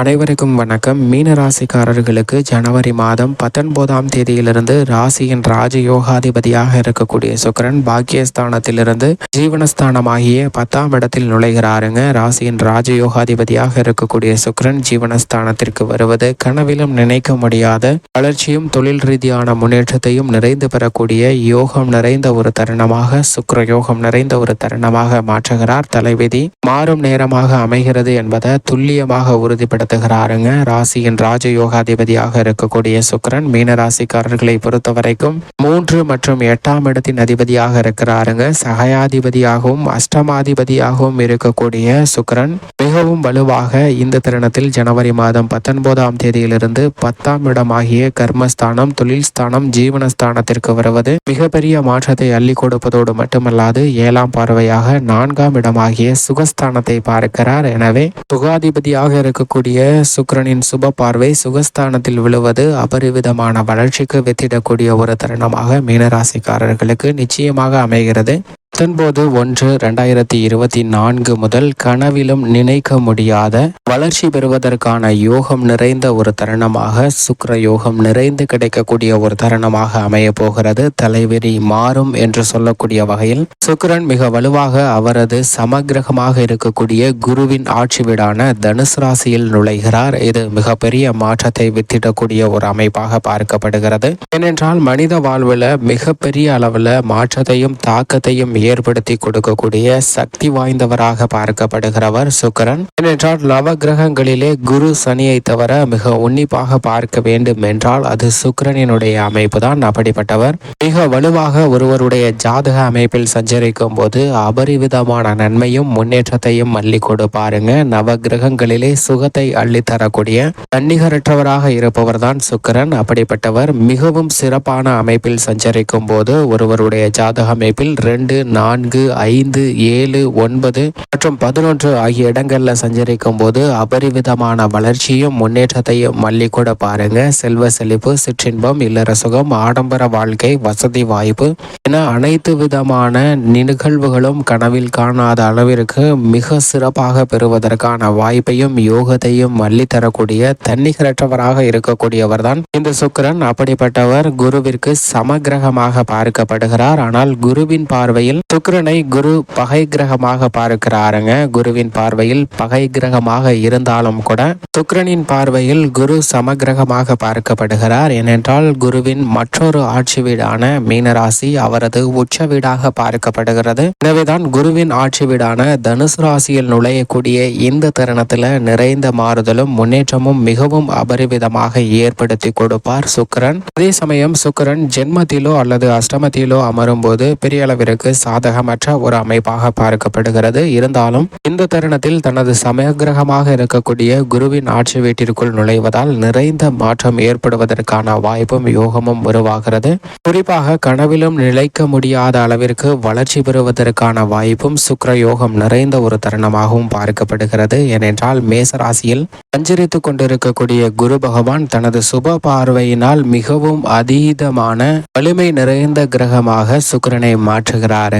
அனைவருக்கும் வணக்கம். மீன ராசிக்காரர்களுக்கு ஜனவரி மாதம் பத்தொன்பதாம் தேதியிலிருந்து ராசியின் ராஜயோகாதிபதியாக இருக்கக்கூடிய சுக்கரன் பாக்கியஸ்தானத்திலிருந்து ஜீவனஸ்தானமாகிய பத்தாம் இடத்தில் நுழைகிறாருங்க. ராசியின் ராஜயோகாதிபதியாக இருக்கக்கூடிய சுக்கரன் ஜீவனஸ்தானத்திற்கு வருவது கனவிலும் நினைக்க முடியாத வளர்ச்சியும் தொழில் ரீதியான முன்னேற்றத்தையும் நிறைந்து பெறக்கூடிய யோகம் நிறைந்த ஒரு தருணமாக சுக்கர யோகம் நிறைந்த ஒரு தருணமாக மாற்றுகிறார் தலைவிதி. மாறும் நேரமாக அமைகிறது என்பதை துல்லியமாக உறுதிப்படுத்த நடத்துகிறாருங்க ராசியின் ராஜயோகாதிபதியாக இருக்கக்கூடிய சுக்கரன் மீன ராசிக்காரர்களை பொறுத்த வரைக்கும் மூன்று மற்றும் எட்டாம் இடத்தின் அதிபதியாக இருக்கிறாருங்க. சகயாதிபதியாகவும் அஷ்டமாதிபதியாகவும் இருக்கக்கூடிய சுக்கரன் மிகவும் வலுவாக இந்த தருணத்தில் ஜனவரி மாதம் பத்தொன்பதாம் தேதியிலிருந்து பத்தாம் இடமாகிய கர்மஸ்தானம் தொழில் ஸ்தானம் ஜீவனஸ்தானத்திற்கு வருவது மிகப்பெரிய மாற்றத்தை அள்ளி கொடுப்பதோடு மட்டுமல்லாது ஏழாம் பார்வையாக நான்காம் இடமாகிய சுகஸ்தானத்தை பார்க்கிறார். எனவே சுகாதிபதியாக இருக்கக்கூடிய சுக்கரனின் சுப பார்வை சுகஸ்தானத்தில் விழுவது அபரிவிதமான வளர்ச்சிக்கு வித்திடக்கூடிய ஒரு தருணமாக மீனராசிக்காரர்களுக்கு நிச்சயமாக அமைகிறது. பத்தொன்பது ஒன்று ரெண்டாயிரத்தி இருபத்தி நான்கு முதல் கனவிலும் நினைக்க முடியாத வளர்ச்சி பெறுவதற்கான யோகம் நிறைந்த ஒரு தருணமாக சுக்கர யோகம் நிறைந்து கிடைக்கக்கூடிய ஒரு தருணமாக அமைய போகிறது. தலைவிரி மாறும் என்று சொல்லக்கூடிய வகையில் சுக்கரன் மிக வலுவாக அவரது சமகிரகமாக இருக்கக்கூடிய குருவின் ஆட்சி வீடான தனுசு ராசியில் நுழைகிறார். இது மிகப்பெரிய மாற்றத்தை வித்திடக்கூடிய ஒரு அமைப்பாக பார்க்கப்படுகிறது. ஏனென்றால் மனித வாழ்வில் மிகப்பெரிய அளவில் மாற்றத்தையும் தாக்கத்தையும் ஏற்படுத்தி கொடுக்கக்கூடிய சக்தி வாய்ந்தவராக பார்க்கப்படுகிறவர் சுக்கரன். ஏனென்றால் நவ கிரகங்களிலே குரு சனியை தவிர மிக உன்னிப்பாக பார்க்க வேண்டும் என்றால் அது சுக்கரனினுடைய அமைப்பு தான் அப்படிப்பட்டவர் மிக வலுவாக ஒருவருடைய ஜாதக அமைப்பில் சஞ்சரிக்கும் போது அபரிவிதமான நன்மையும் முன்னேற்றத்தையும் அள்ளி கொடுப்பாருங்க. நவ கிரகங்களிலே சுகத்தை அள்ளித்தரக்கூடிய தன்னிகரற்றவராக இருப்பவர் தான் சுக்கரன். அப்படிப்பட்டவர் மிகவும் சிறப்பான அமைப்பில் சஞ்சரிக்கும் போது ஒருவருடைய ஜாதக அமைப்பில் ரெண்டு நான்கு ஐந்து ஏழு ஒன்பது மற்றும் பதினொன்று ஆகிய இடங்கள்ல சஞ்சரிக்கும் போது அபரிவிதமான வளர்ச்சியும் முன்னேற்றத்தையும் மல்லிக்கூட பாருங்க. செல்வ செழிப்பு சிற்றின்பம் இல்லற சுகம் ஆடம்பர வாழ்க்கை வசதி வாய்ப்பு என அனைத்து விதமான நிகழ்வுகளும் கனவில் காணாத அளவிற்கு மிக சிறப்பாக பெறுவதற்கான வாய்ப்பையும் யோகத்தையும் மல்லித்தரக்கூடிய தன்னிகரற்றவராக இருக்கக்கூடியவர் தான் இந்த சுக்கரன். அப்படிப்பட்டவர் குருவிற்கு சமகிரகமாக பார்க்கப்படுகிறார். ஆனால் குருவின் பார்வையில் சுக்கிரனை குரு பகை கிரகமாக பார்க்கிறாருங்க. குருவின் பார்வையில் பகை கிரகமாக இருந்தாலும் கூட சுக்கிரனின் பார்வையில் குரு சமகிரகமாக பார்க்கப்படுகிறார். ஏனென்றால் குருவின் மற்றொரு ஆட்சி வீடான மீனராசி அவரது உச்ச வீடாக பார்க்கப்படுகிறது. எனவேதான் குருவின் ஆட்சி வீடான தனுசு ராசியில் நுழையக்கூடிய இந்த தருணத்துல நிறைந்த மாறுதலும் முன்னேற்றமும் மிகவும் அபரிவிதமாக ஏற்படுத்தி கொடுப்பார் சுக்கிரன். அதே சமயம் சுக்கிரன் ஜென்மத்திலோ அல்லது அஷ்டமத்திலோ அமரும் போது பெரிய அளவிற்கு சாதகமற்ற ஒரு அமைப்பாக பார்க்கப்படுகிறது. இருந்தாலும் இந்த தருணத்தில் தனது சமயகிரகமாக இருக்கக்கூடிய குருவின் ஆட்சி வீட்டிற்குள் நுழைவதால் நிறைந்த மாற்றம் ஏற்படுவதற்கான வாய்ப்பும் யோகமும் உருவாகிறது. குறிப்பாக கனவிலும் நிலைக்க முடியாத அளவிற்கு வளர்ச்சி பெறுவதற்கான வாய்ப்பும் சுக்கர யோகம் நிறைந்த ஒரு தருணமாகவும் பார்க்கப்படுகிறது. ஏனென்றால் மேசராசியில் சஞ்சரித்துக் கொண்டிருக்கக்கூடிய குரு பகவான் தனது சுப பார்வையினால் மிகவும் அதீதமான வலிமை நிறைந்த கிரகமாக சுக்கரனை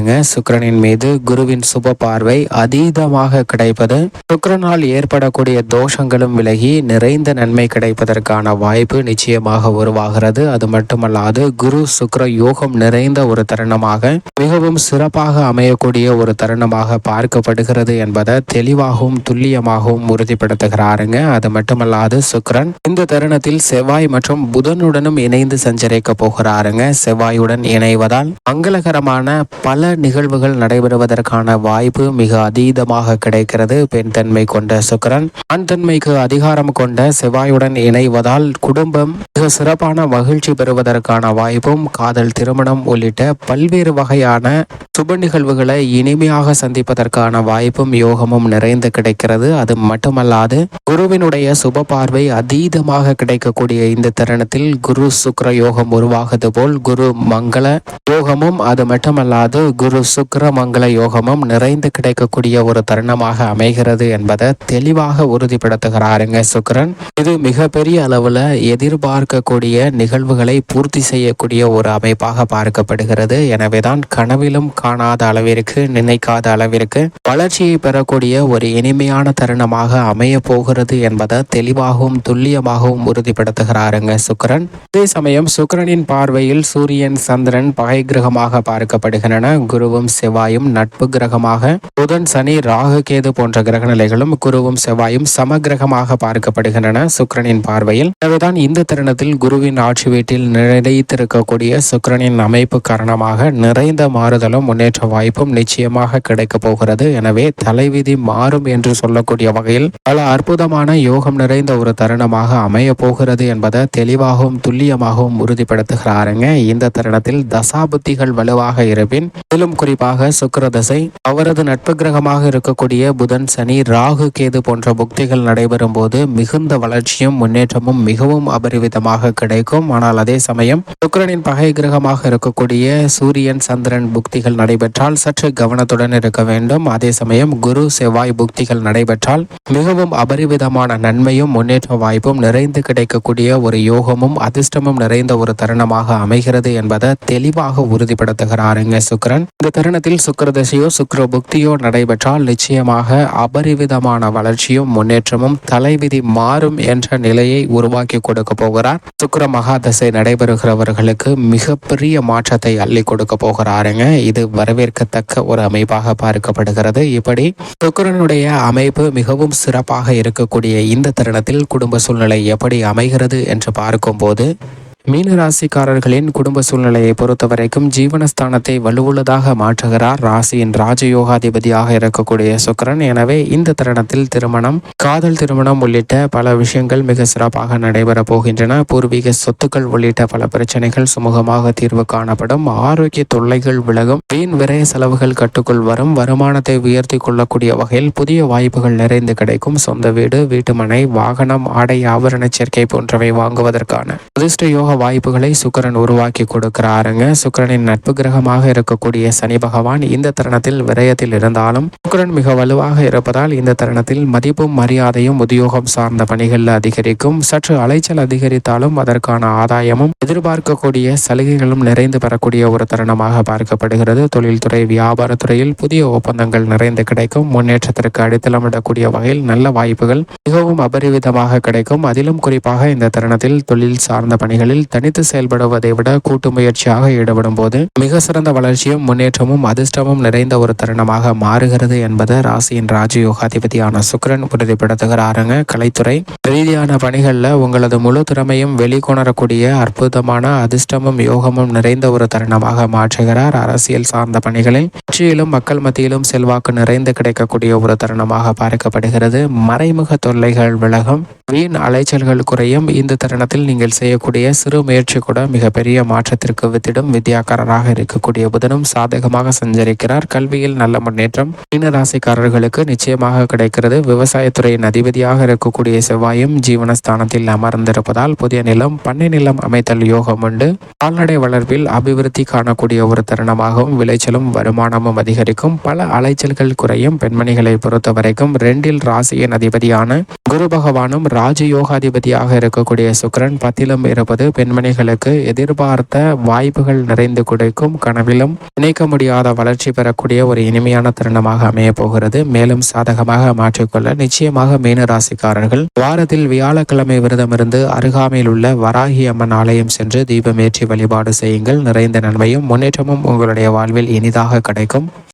பாருங்க சுக்கரனின் மீது குருவின் சுப பார்வை அதீதமாக கிடைப்பது. சுக்கரனால் ஏற்படக்கூடிய தோஷங்களும் விலகி நிறைந்த நன்மை கிடைப்பதற்கான வாய்ப்பு நிச்சயமாக உருவாகிறது. அது மட்டுமல்லாது குரு சுக்கர யோகம் நிறைந்த ஒரு தருணமாக மிகவும் சிறப்பாக அமையக்கூடிய ஒரு தருணமாக பார்க்கப்படுகிறது என்பதை தெளிவாகவும் துல்லியமாகவும் உறுதிப்படுத்துகிறாருங்க. அது மட்டுமல்லாது சுக்கரன் இந்த தருணத்தில் செவ்வாய் மற்றும் புதனுடனும் இணைந்து சஞ்சரிக்க போகிறாருங்க. செவ்வாயுடன் இணைவதால் மங்களகரமான பல நிகழ்வுகள் நடைபெறுவதற்கான வாய்ப்பு மிக அதீதமாக கிடைக்கிறது. பெண் தன்மை கொண்ட சுக்கரன் ஆண் தன்மைக்கு அதிகாரம் கொண்ட செவ்வாயுடன் இணைவதால் குடும்பம் மிக சிறப்பான மகிழ்ச்சி பெறுவதற்கான வாய்ப்பும் காதல் திருமணம் உள்ளிட்ட பல்வேறு வகையான சுப நிகழ்வுகளை இனிமையாக சந்திப்பதற்கான வாய்ப்பும் யோகமும் நிறைந்து கிடைக்கிறது. அது மட்டுமல்லாது குருவினுடைய சுப பார்வை அதீதமாக கிடைக்கக்கூடிய இந்த தருணத்தில் குரு சுக்கர யோகம் உருவாகுது போல் குரு மங்கள யோகமும் அது மட்டுமல்லாது குரு சுக்கர மங்கள யோகமும் நிறைந்து கிடைக்கக்கூடிய ஒரு தருணமாக அமைகிறது என்பதை தெளிவாக உறுதிப்படுத்துகிறாருங்க சுக்கரன் இது மிகப்பெரிய அளவுல எதிர்பார்க்கக்கூடிய நிகழ்வுகளை பூர்த்தி செய்யக்கூடிய ஒரு அமைப்பாக பார்க்கப்படுகிறது. எனவேதான் கனவிலும் காணாத அளவிற்கு நினைக்காத அளவிற்கு வளர்ச்சியை பெறக்கூடிய ஒரு இனிமையான தருணமாக அமைய போகிறது என்பதை தெளிவாகவும் துல்லியமாகவும் உறுதிப்படுத்துகிறாருங்க சுக்கிரன் அதே சமயம் சுக்கிரனின் பார்வையில் சூரியன் சந்திரன் பகை கிரகமாக பார்க்கப்படுகின்றன. குருவும் செவ்வாயும் நட்பு கிரகமாக புதன் சனி ராகு கேது போன்ற கிரகநிலைகளும் குருவும் செவ்வாயும் சம கிரகமாக பார்க்கப்படுகின்றன சுக்கிரனின் பார்வையில். எனவேதான் இந்த தருணத்தில் குருவின் ஆட்சி வீட்டில் நிலைத்திருக்கக்கூடிய சுக்கரனின் அமைப்பு காரணமாக நிறைந்த மாறுதலும் முன்னேற்ற வாய்ப்பும் நிச்சயமாக கிடைக்கப் போகிறது. எனவே தலைவிதி மாறும் என்று சொல்லக்கூடிய வகையில் பல அற்புதமான யோகம் நிறைந்த ஒரு தருணமாக அமைய போகிறது என்பதை தெளிவாகவும் துல்லியமாகவும் உறுதிப்படுத்துகிறாருங்க. இந்த தருணத்தில் தசாபுத்திகள் வலுவாக இருப்பின் மேலும் குறிப்பாக சுக்கிர தசை அவரது நட்பு கிரகமாக இருக்கக்கூடிய புதன் சனி ராகு கேது போன்ற புக்திகள் நடைபெறும் போது மிகுந்த வளர்ச்சியும் முன்னேற்றமும் மிகவும் அபரிவிதமாக கிடைக்கும். ஆனால் அதே சமயம் சுக்கரனின் பகை கிரகமாக இருக்கக்கூடிய சூரியன் சந்திரன் புக்திகள் நடைபெற்றால் சற்று கவனத்துடன் இருக்க வேண்டும். அதே சமயம் குரு செவ்வாய் புக்திகள் நடைபெற்றால் மிகவும் அபரிவிதமான நன்மையும் முன்னேற்ற வாய்ப்பும் நிறைந்து கிடைக்கக்கூடிய ஒரு யோகமும் அதிர்ஷ்டமும் நிறைந்த ஒரு தருணமாக அமைகிறது என்பதை தெளிவாக உறுதிப்படுத்துகிறாருங்க சுக்கிரன். இந்த தருணத்தில் சுக்கிர தசையோ சுக்கிர புக்தியோ நடைபெற்றால் நிச்சயமாக அபரிவிதமான வளர்ச்சியும் முன்னேற்றமும் தலைவிதி மாறும் என்ற நிலையை உருவாக்கி கொடுக்க போகிறார். சுக்கிர மகாதசை நடைபெறுகிறவர்களுக்கு மிகப்பெரிய மாற்றத்தை அள்ளி கொடுக்க போகிறாருங்க. இது வரவேற்கத்தக்க ஒரு அமைப்பாக பார்க்கப்படுகிறது. இப்படி சுக்கரனுடைய அமைப்பு மிகவும் சிறப்பாக இருக்கக்கூடிய இந்த தருணத்தில் குடும்ப சூழ்நிலை எப்படி அமைகிறது என்று பார்க்கும்போது மீனராசிக்காரர்களின் குடும்ப சூழ்நிலையை பொறுத்த வரைக்கும் ஜீவனஸ்தானத்தை வலுவுள்ளதாக மாற்றுகிறார். ராசியின் ராஜயோகாதிபதியாக இருக்கக்கூடிய சுக்கிரன். எனவே இந்த தருணத்தில் திருமணம் காதல் திருமணம் உள்ளிட்ட பல விஷயங்கள் மிக சிறப்பாக நடைபெற போகின்றன. பூர்வீக சொத்துக்கள் உள்ளிட்ட பல பிரச்சனைகள் சுமூகமாக தீர்வு காணப்படும். ஆரோக்கிய தொல்லைகள் விலகும். வீண் விரைய செலவுகள் கட்டுக்குள் வரும். வருமானத்தை உயர்த்தி கொள்ளக்கூடிய வகையில் புதிய வாய்ப்புகள் நிறைந்து கிடைக்கும். சொந்த வீடு வீட்டுமனை வாகனம் ஆடை ஆபரண சேர்க்கை போன்றவை வாங்குவதற்கான அதிர்ஷ்ட யோக வாய்ப்புகளை சுக்கரன் உருவாக்கி கொடுக்கிறாருங்க. சுக்கரனின் நட்பு கிரகமாக இருக்கக்கூடிய சனி பகவான் இந்த தருணத்தில் விரயத்தில் இருந்தாலும் சுக்கரன் மிக வலுவாக இருப்பதால் இந்த தருணத்தில் மதிப்பும் மரியாதையும் உத்தியோகம் சார்ந்த பணிகளில் அதிகரிக்கும். சற்று அலைச்சல் அதிகரித்தாலும் அதற்கான ஆதாயமும் எதிர்பார்க்கக்கூடிய சலுகைகளும் நிறைந்து பெறக்கூடிய ஒரு தருணமாக பார்க்கப்படுகிறது. தொழில்துறை வியாபாரத்துறையில் புதிய ஒப்பந்தங்கள் நிறைந்து கிடைக்கும். முன்னேற்றத்திற்கு அடித்தளமிடக்கூடிய வகையில் நல்ல வாய்ப்புகள் மிகவும் அபரிவிதமாக கிடைக்கும். அதிலும் குறிப்பாக இந்த தருணத்தில் தொழில் சார்ந்த பணிகளில் தனித்து செயல்படுவதை விட கூட்டு முயற்சியாக ஈடுபடும் போது மிக சிறந்த வளர்ச்சியும் முன்னேற்றமும் அதிர்ஷ்டமும் நிறைந்த ஒரு தருணமாக மாறுகிறது என்பதை ராசியின் ராஜயோகாதிபதியான சுக்கிரன் உறுதிப்படுத்துகிறாருங்க. கலைத்துறை ரீதியான பணிகளில் உங்களது முழு திறமையும் வெளிக்கொணரக்கூடிய அற்புதமான அதிர்ஷ்டமும் யோகமும் நிறைந்த ஒரு தருணமாக மாற்றுகிறார். அரசியல் சார்ந்த பணிகளில் கட்சியிலும் மக்கள் மத்தியிலும் செல்வாக்கு நிறைந்து கிடைக்கக்கூடிய ஒரு தருணமாக பார்க்கப்படுகிறது. மறைமுக தொல்லைகள் விலகும். வீண் அலைச்சல்கள் குறையும். இந்த தருணத்தில் நீங்கள் செய்யக்கூடிய சிறு முயற்சி கூட மிகப்பெரிய மாற்றத்திற்கு வித்திடும். வித்யாக்காரராக இருக்கக்கூடிய புதனும் சாதகமாக சஞ்சரிக்கிறார். கல்வியில் நல்ல முன்னேற்றம். மீன ராசிக்காரர்களுக்கு நிச்சயமாக கிடைக்கிறது. விவசாயத்துறையின் அதிபதியாக இருக்கக்கூடிய செவ்வாயும் ஜீவனஸ்தானத்தில் அமர்ந்திருப்பதால் புதிய நிலம் பண்ணை நிலம் அமைத்தல் யோகம் உண்டு. கால்நடை வளர்ப்பில் அபிவிருத்தி காணக்கூடிய ஒரு தருணமாகவும் விளைச்சலும் வருமானமும் அதிகரிக்கும். பல அலைச்சல்கள் குறையும். பெண்மணிகளை பொறுத்தவரைக்கும் ரெண்டில் ராசியின் அதிபதியான குரு பகவானும் ராஜயோகாதிபதியாக இருக்கக்கூடிய சுக்கிரன் பத்திலும் இருப்பது பெண்மணிகளுக்கு எதிர்பார்த்த வாய்ப்புகள் நிறைந்து கொடுக்கும் கனவிலும் நினைக்க முடியாத வளர்ச்சி பெறக்கூடிய ஒரு இனிமையான தருணமாக அமைய போகிறது. மேலும் சாதகமாக மாற்றிக்கொள்ள நிச்சயமாக மீன ராசிக்காரர்கள் வாரத்தில் வியாழக்கிழமை விரதமிருந்து அருகாமையில் உள்ள வராகி அம்மன் ஆலயம் சென்று தீபமேற்றி வழிபாடு செய்யுங்கள். நிறைந்த நன்மையும் முன்னேற்றமும் உங்களுடைய வாழ்வில் இனிதாக கிடைக்கும்.